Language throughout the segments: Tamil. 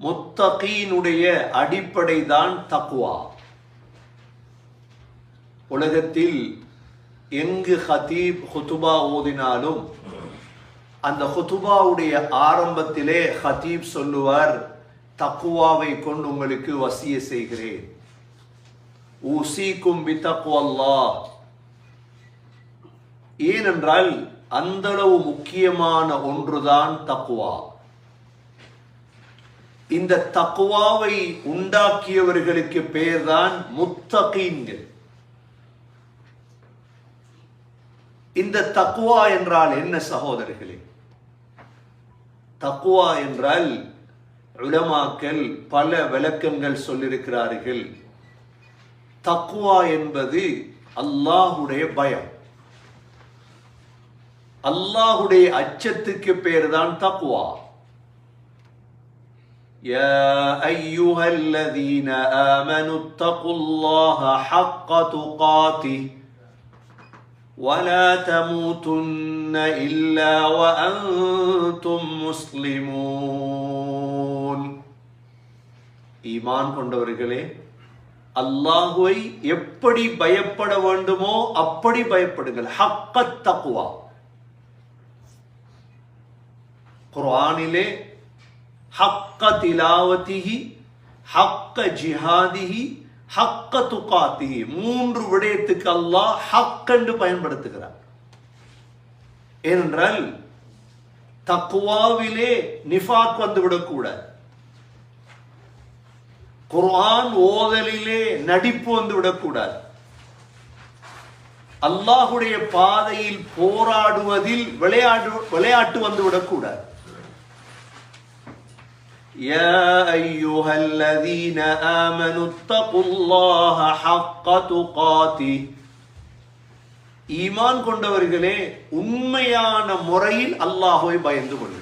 முத்தகீனுடைய அடிப்படை தான் தக்குவா உலகத்தில் எங்கு ஹதீப் ஹுதுபா ஓதினாலும் அந்த ஹுதுபாவுடைய ஆரம்பத்திலே ஹதீப் சொல்லுவார் தக்குவாவை கொண்டு உங்களுக்கு வசிய செய்கிறேன். ஊசிக்கும் பி ஏனென்றால் அந்தளவு முக்கியமான ஒன்றுதான் தக்குவா இந்த தக்குவாவை உண்டாக்கியவர்களுக்கு பெயர்தான் முத்தகீன்கள் இந்த தக்குவா என்றால் என்ன சகோதரர்களே? தக்குவா என்றால் உலமாக்கள் பல விளக்கங்கள் சொல்லியிருக்கிறார்கள். தக்குவா என்பது அல்லாஹுடைய பயம். அல்லாஹுடைய அச்சத்துக்கு பேர் தான் தக்குவா يا أيها الذين آمنوا اتقوا الله حق تقاته ولا تموتن إلا وأنتم مسلمون ஈமான் கொண்டவர்களே அல்லாஹுவை எப்படி பயப்பட வேண்டுமோ அப்படி பயப்படுங்கள் ஹக்கத் தக்குவா குர்ஆனிலே ஹக்க திலாவதிஹி ஹக்க ஜிஹாதிஹி ஹக்க துகாத்திஹி. மூன்று விடயத்துக்கு அல்லாஹ் ஹக்கண்டு பயன்படுத்துகிறார். ஏனென்றால் தக்குவாவிலே நிஃபாக் வந்து விடக்கூடாது குர்ஆன் ஓதலிலே நடிப்பு வந்து விடக்கூடாது அல்லாஹுடைய பாதையில் போராடுவதில் விளையாடு விளையாட்டு வந்து விடக்கூடாது يا أيها الذين آمنوا اتقوا الله حق تقاته ஈமான் கொண்டவர்களே உண்மையான முறையில் அல்லாஹுவை பயந்து கொள்ளுங்கள்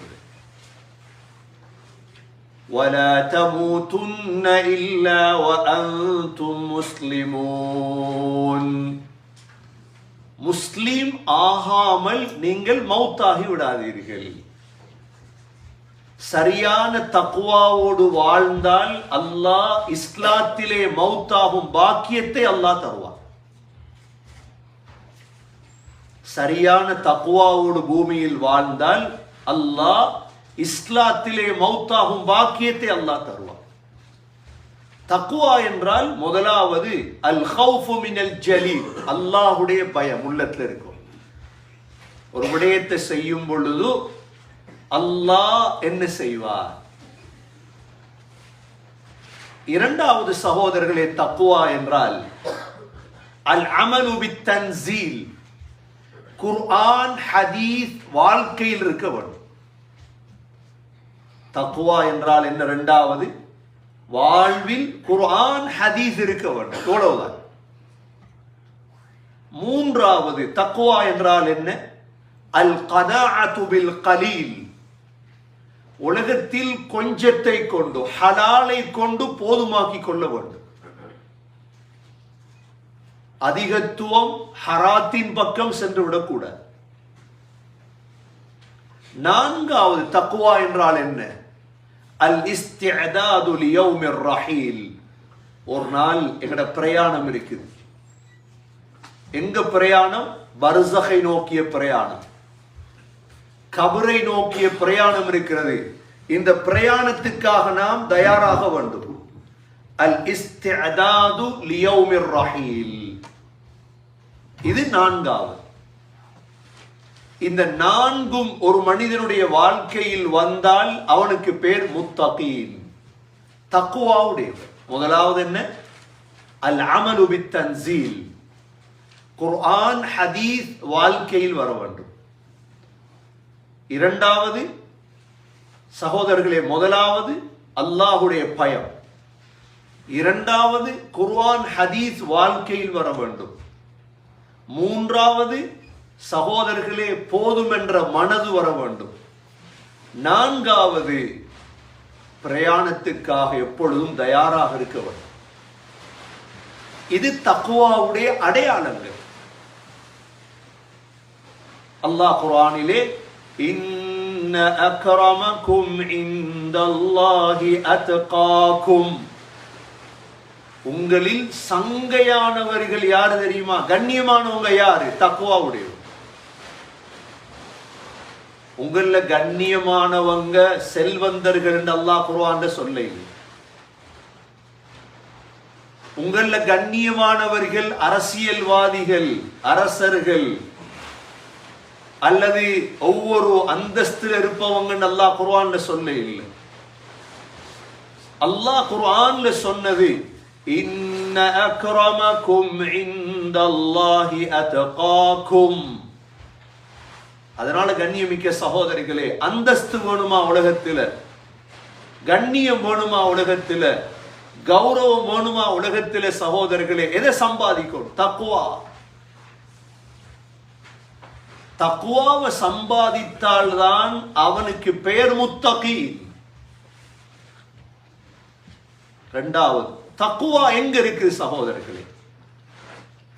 ولا تموتن إلا وأنتم مسلمون முஸ்லீம் ஆகாமல் நீங்கள் மௌத்தாகி விடாதீர்கள் சரியான தக்குவாவோடு வாழ்ந்தால் அல்லாஹ் இஸ்லாத்திலே மௌத்தாகும் பாக்கியத்தை அல்லாஹ் தருவார் சரியான தக்குவாவோடு பூமியில் வாழ்ந்தால் அல்லாஹ் இஸ்லாத்திலே மௌத்தாகும் பாக்கியத்தை அல்லாஹ் தருவார் தக்குவா என்றால் முதலாவது அல் ஹவுஃபு மினல் ஜலீல் அல்லாஹுடைய பயம் உள்ளத்தில் இருக்கும். ஒரு விடயத்தை செய்யும் பொழுது அல்லாஹ் என்ன செய்வார்? இரண்டாவது சகோதரர்களே தக்குவா என்றால் அல் அமலு தன்சீல் குர்ஆன் ஹதீஸ் வாழ்க்கையில் இருக்க வேண்டும். தக்குவா என்றால் என்ன இரண்டாவது? வாழ்வில் குர்ஆன் ஹதீஸ் இருக்க வேண்டும். எவ்வளவுதான்? மூன்றாவது தக்குவா என்றால் என்ன? அல் கதாஅத்து பில் கலீல் உலகத்தில் கொஞ்சத்தை கொண்டு ஹலாலை கொண்டு போதுமாக்கி கொள்ள வேண்டும். அதிகத்துவம் ஹராத்தின் பக்கம் சென்று விடக்கூடாது. நான்காவது தக்குவா என்றால் என்ன? அல் ரஹீல். ஒரு நாள் எங்கட பிரயாணம் இருக்குது. எங்க பிரயாணம்? பர்சகை நோக்கிய பிரயாணம். கபரை நோக்கிய பிரயாணம் இருக்கிறது. இந்த பிரயாணத்துக்காக நாம் தயாராக வேண்டும். அல் இஸ்திஅதாது லியௌமிர் ரஹீல். இது நான்காவது. இந்த நான்கும் ஒரு மனிதனுடைய வாழ்க்கையில் வந்தால் அவனுக்கு பேர் முத்தகீன். தக்குவாவுடையவர். முதலாவது என்ன? அல் அமலு பித் தன்சீல். குர்ஆன் ஹதீஸ் வாழ்க்கையில் வர வேண்டும். இரண்டாவது சகோதரர்களே முதலாவது அல்லாஹுடைய பயம். இரண்டாவது குர்ஆன் ஹதீஸ் வாழ்க்கையில் வர வேண்டும். மூன்றாவது சகோதரர்களே போதும் என்ற மனது வர வேண்டும். நான்காவது பிரயாணத்துக்காக எப்பொழுதும் தயாராக இருக்க வேண்டும். இது தக்குவாவுடைய அடையாளங்கள். அல்லாஹ் குர்ஆனிலே إن أكرمكم عند الله أتقاكم உங்களில் சங்கையானவர்கள் யாரு தெரியுமா? கண்ணியமானவங்க யாரு? தக்குவாவுடைய உங்கள கண்ணியமானவங்க செல்வந்தர்கள் என்று அல்லாஹ் குருவான் சொல்ல உங்கள கண்ணியமானவர்கள் அரசியல்வாதிகள் அரசர்கள் அல்லது ஒவ்வொரு அந்தஸ்தில் இருப்பவங்க அல்லாஹ் குர்ஆன்ல சொல்ல இல்லை. அல்லாஹ் குர்ஆன்ல சொன்னது இன்ன அக்ரமக்கும் இந்தல்லாஹி அத்காக்கும் அதனால கண்ணியமிக்க சகோதரிகளே அந்தஸ்து வேணுமா உலகத்துல? கண்ணியம் வேணுமா உலகத்துல? கௌரவம் வேணுமா உலகத்திலே சகோதரர்களே எதை சம்பாதிக்கும் தக்குவா தக்குவாவை சம்பாதித்தால்தான் அவனுக்கு பெயர் முத்தகி ரெண்டாவது தக்குவா எங்க இருக்கு சகோதரர்களே?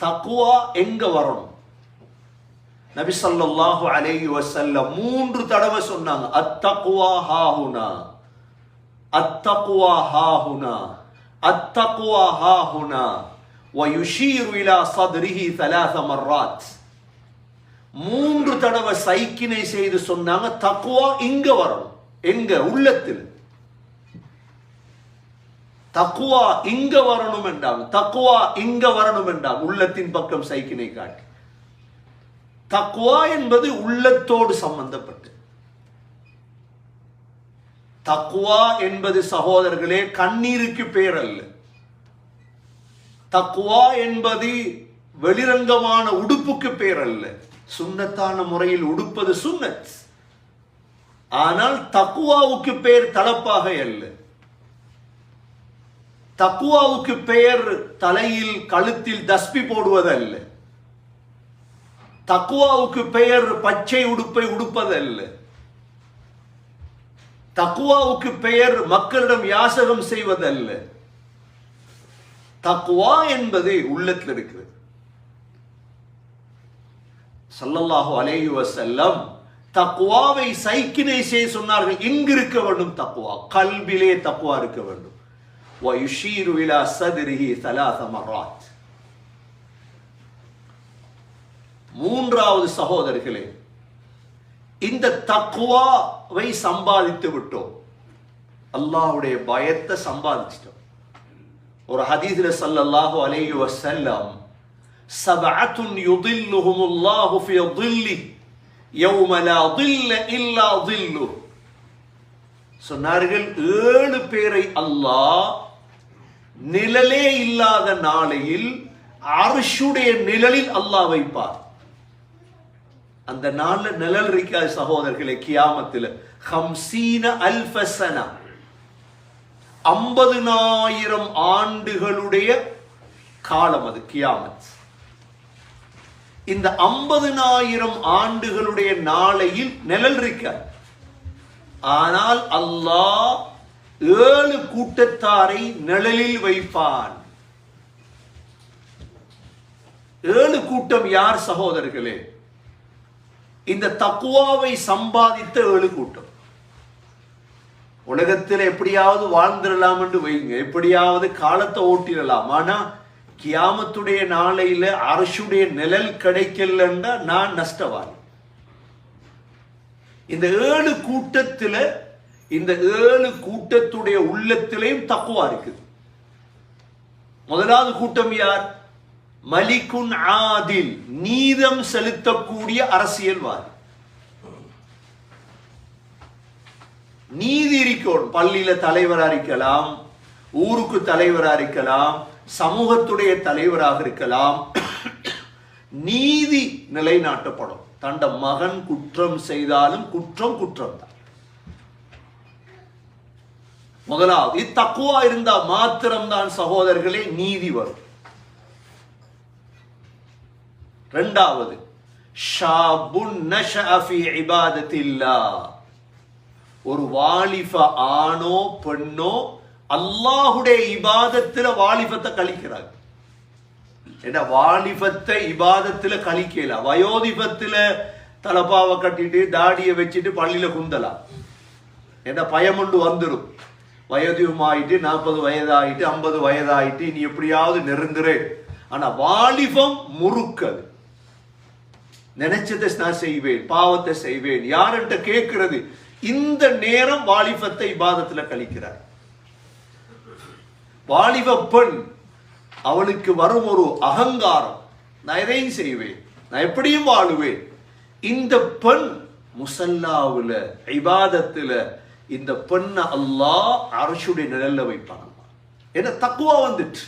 தக்குவா எங்க வரணும்? நபி சல்லாஹு அலேஹி வசல்ல மூன்று தடவை சொன்னாங்க அத்தக்குவா ஹாஹுனா அத்தக்குவா ஹாஹுனா அத்தக்குவா ஹாஹுனா வயுஷீர் இலா சத்ரிஹி தலாச மர்ராத். மூன்று தடவை சைக்கினை செய்து சொன்னாங்க தக்குவா இங்க வரணும். எங்க? உள்ளத்தில். தக்குவா இங்க வரணும் என்றாங்க தக்குவா இங்க வரணும் என்றாங்க உள்ளத்தின் பக்கம் சைக்கினை காட்டி. தக்குவா என்பது உள்ளத்தோடு சம்பந்தப்பட்டு. தக்குவா என்பது சகோதரர்களே கண்ணீருக்கு பேர் அல்ல தக்குவா என்பது வெளிரங்கமான உடுப்புக்கு பேர் அல்ல சுண்ணத்தான முறையில் உடுப்பது சுண்ணத். ஆனால் தக்குவாவுக்கு பெயர் தலப்பாக அல்ல. தக்குவாவுக்கு பெயர் தலையில் கழுத்தில் தஸ்பி போடுவதல்ல. தக்குவாவுக்கு பெயர் பச்சை உடுப்பை உடுப்பதல்ல. தக்குவாவுக்கு பெயர் மக்களிடம் யாசகம் செய்வதல்ல. தக்குவா என்பது உள்ளத்தில் இருக்கிறது. சல்லல்லாஹு அலேஹி வசல்லம் தக்குவாவை சைக்கினை செய்ய சொன்னார்கள். எங்கு இருக்க வேண்டும் தக்குவா கல்விலே தக்குவா இருக்க வேண்டும். வயுஷீரு இலா சதிரிஹி சலாசமராத் மூன்றாவது சகோதரர்களே இந்த தக்குவாவை சம்பாதித்து விட்டோம். அல்லாஹுடைய பயத்தை சம்பாதிச்சிட்டோம். ஒரு ஹதீஸ்ல சல்லல்லாஹு அலேஹி வசல்லம் சபஅத்துன் யுதில்லுஹுமுல்லாஹு ஃபி தில்லி யௌம லா தில்ல இல்லா தில்லு சொன்னார்கள் ஏழு பேரை அல்லாஹ் நிழலே இல்லாத நாளையில் அரசுடைய நிழலில் அல்லாஹ் வைப்பார். அந்த நாள்ல நிழல் இருக்காது சகோதரர்களே கியாமத்தில். ஹம்சீன அல்ஃபசனா ஐம்பதுனாயிரம் ஆண்டுகளுடைய காலம் அது கியாமத். இந்த ஐம்பதுனாயிரம் ஆண்டுகளுடைய நாளையில் நிழல் இருக்க ஆனால் அல்லாஹ் ஏழு கூட்டத்தாரை நிழலில் வைப்பான். ஏழு கூட்டம் யார் சகோதரர்களே? இந்த தக்குவாவை சம்பாதித்த ஏழு கூட்டம். உலகத்தில் எப்படியாவது வாழ்ந்துடலாம் என்று வைங்க. எப்படியாவது காலத்தை ஓட்டிடலாம். ஆனா கியாமத்துடைய நாளையில அரசுடைய நிழல் கிடைக்கலன்னா நான் நஷ்டவாதி. இந்த ஏழு கூட்டத்துல இந்த ஏழு கூட்டத்துடைய உள்ளத்திலையும் தக்குவா இருக்குது முதலாவது கூட்டம் யார்? மலிகுன் ஆதில் நீதம் செலுத்தக்கூடிய அரசியல்வாதி. நீதி இருக்கணும். பள்ளியில தலைவரா இருக்கலாம் ஊருக்கு தலைவரா இருக்கலாம் சமூகத்துடைய தலைவராக இருக்கலாம். நீதி நிலைநாட்டப்படும். தண்ட மகன் குற்றம் செய்தாலும் குற்றம் குற்றம் தான் முதலாவது தக்குவா இருந்தா மாத்திரம்தான் சகோதரர்களே நீதி வரும். ரெண்டாவது ஒரு வாலிப ஆணோ பெண்ணோ அல்லாஹுடைய இபாதத்தில் வாலிபத்தை கழிக்கிறாங்க. என்ன வாலிபத்தை இபாதத்துல கழிக்கல. வயோதிபத்துல தலப்பாவை கட்டிட்டு தாடியை வச்சுட்டு பள்ளியில குந்தலாம் என்ன பயமுண்டு வந்துடும் வயதும் ஆயிட்டு நாற்பது வயதாயிட்டு ஐம்பது வயதாயிட்டு நீ எப்படியாவது நெருந்துரு ஆனா வாலிபம் முறுக்கது நினைச்சதை நான் செய்வேன் பாவத்தை செய்வேன். யார்கிட்ட கேட்கிறது இந்த நேரம் வாலிபத்தை இபாதத்தில் கழிக்கிறார். வாலிப பெண் அவளுக்கு வரும் ஒரு அகங்காரம். நான் எதையும் செய்வேன். நான் எப்படியும் வாழுவேன். இந்த பெண் முசல்லாவுல இபாதத்துல இந்த பெண்ணை அல்லாஹ் அரசுடைய நிழல்ல வைப்பாங்க என்ன தக்குவா வந்துட்டு.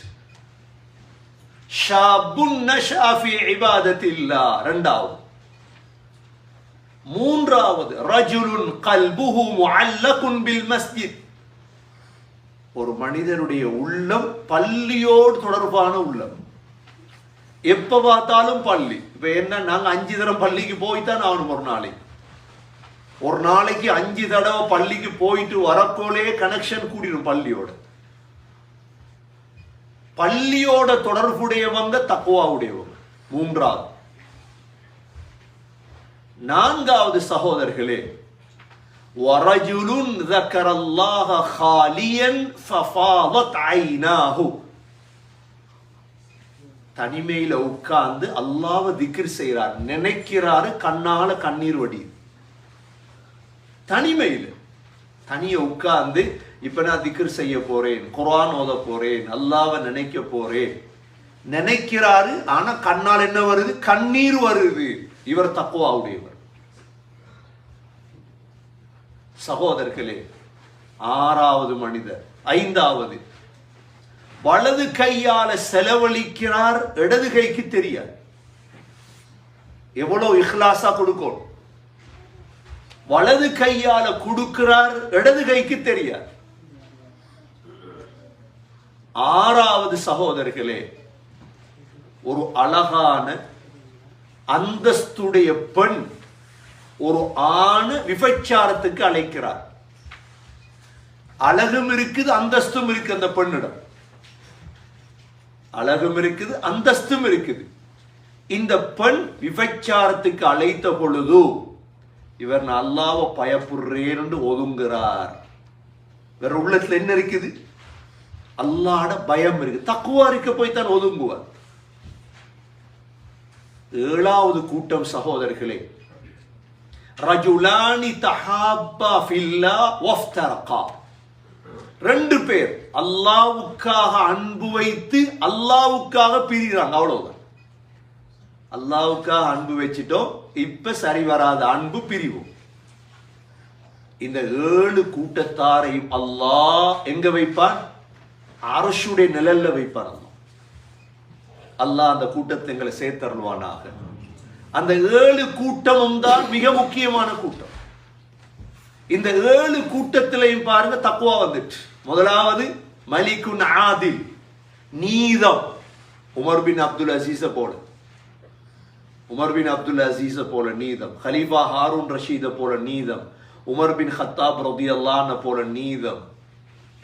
ரெண்டாவது. மூன்றாவது ரஜுலுன் கல்புஹு முஅல்லகுன் பில் மஸ்ஜித். ஒரு மனிதனுடைய உள்ளம் பள்ளியோடு தொடர்பான உள்ளம். எப்ப பார்த்தாலும் பள்ளி இப்ப என்ன நாங்க அஞ்சு தரம் பள்ளிக்கு போய்தான் ஆகணும் ஒரு நாளைக்கு. ஒரு நாளைக்கு அஞ்சு தடவை பள்ளிக்கு போயிட்டு வரக்கோலே கனெக்ஷன் கூடிடும் பள்ளியோட பள்ளியோட தொடர்புடையவங்க தக்குவாவுடையவங்க. மூன்றாவது. நான்காவது சகோதரர்களே ورجل ذكر الله خاليا ففاضت عيناه தனிமையில உட்கார்ந்து அல்லாஹ்வை திக்ர் செய்றார் நினைக்கிறாரு கண்ணால கண்ணீர் வடி தனிமையில தனிய உட்கார்ந்து இப்ப நான் திக்ர் செய்ய போறேன் குர்ஆன் ஓத போறேன் அல்லாஹ்வை நினைக்க போறேன் நினைக்கிறாரு ஆனா கண்ணால் என்ன வருது கண்ணீர் வருது இவர் தக்குவாவுடையவர் சகோதரர்களே ஆறாவது மனிதர் ஐந்தாவது. வலது கையால செலவழிக்கிறார் இடது கைக்கு தெரியாது. எவ்வளவு இஹ்லாசா கொடுக்கணும் வலது கையால கொடுக்கிறார் இடது கைக்கு தெரியாது. ஆறாவது சகோதரர்களே ஒரு அழகான அந்தஸ்துடைய பெண் ஒரு ஆண் விபச்சாரத்துக்கு அழைக்கிறார். அழகும் இருக்குது அந்தஸ்தும் இருக்கு அந்த பெண்ணிடம். அழகும் இருக்குது அந்தஸ்தும் இருக்குது. இந்த பெண் விபச்சாரத்துக்கு அழைத்த பொழுது இவர் நான் அல்லாவை பயப்படுறேன் என்று ஒதுங்குறார். வேற உள்ளத்துல என்ன இருக்குது? அல்லாட பயம் இருக்கு தக்குவா இருக்க போய் தான் ஒதுங்குவார். ஏழாவது கூட்டம் சகோதரர்களே ரஜுலானி தஹாப்பா ஃபில்லா வஃப்தரகா. ரெண்டு பேர் அல்லாவுக்காக அன்பு வைத்து அல்லாவுக்காக பிரிகிறாங்க அவ்வளவுதான். அல்லாவுக்காக அன்பு வச்சிட்டோம் இப்ப சரி வராத அன்பு பிரிவோம். இந்த ஏழு கூட்டத்தாரையும் அல்லாஹ் எங்க வைப்பான்? அரசுடைய நிழல்ல வைப்பான் அல்லாஹ். அல்லாஹ் அந்த கூட்டத்தை எங்களை சேர்த்தருள்வானாக. அந்த ஏழு கூட்டமும் தான் மிக முக்கியமான கூட்டம். இந்த ஏழு கூட்டத்திலையும் பாருங்க தக்குவா வந்துட்டு. முதலாவது மலிகுன் ஆதில் நீதம். உமர் பின் அப்துல் அசீஸ போல. உமர் பின் அப்துல் அசீஸ போல நீதம். ஹலீஃபா ஹாரூன் ரஷீத போல நீதம். உமர் பின் ஹத்தாப் ரதி அல்லான போல நீதம்.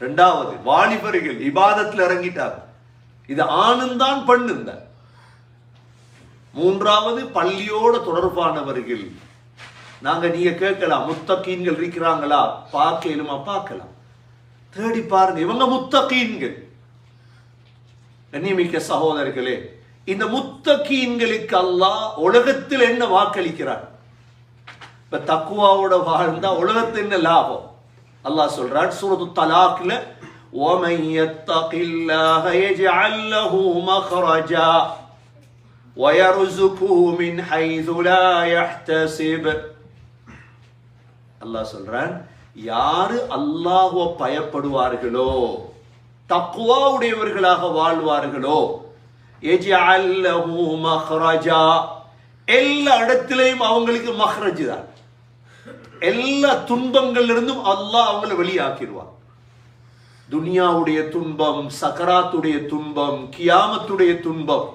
ரெண்டாவது வாலிபர்கள் இபாதத்தில் இறங்கிட்டார் இது ஆணும் தான் பெண்ணும் மூன்றாவது பள்ளியோட தொடர்பானவர்கள் நாங்க நீங்க கேட்கலாம் முத்தகீன்கள் இருக்கிறாங்களா பார்க்கலுமா பார்க்கலாம் தேடி பாருங்க இவங்க முத்தகீன்கள் கண்ணியமிக்க சகோதரர்களே இந்த முத்தகீன்களுக்கு அல்லாஹ் உலகத்தில் என்ன வாக்களிக்கிறார் இப்ப தக்குவாவோட வாழ்ந்தா உலகத்தில் என்ன லாபம் அல்லாஹ் சொல்றான் சூரத்து தலாக்ல ومن يتق الله يجعل له مخرجا ويرزقه من حيث لا يحتسب அல்லாஹ் சொல்றான் யாரு அல்லாஹ்வை பயப்படுவார்களோ தக்குவா உடையவர்களாக வாழ்வார்களோ يجعل له مخرجا எல்லா இடத்திலையும் அவங்களுக்கு மஹ்ரஜ் தான் எல்லா துன்பங்கள்ல இருந்தும் அல்லாஹ் அவங்கள வெளியாக்கிடுவான் துனியாவுடைய துன்பம் சக்கராத்துடைய துன்பம் கியாமத்துடைய துன்பம்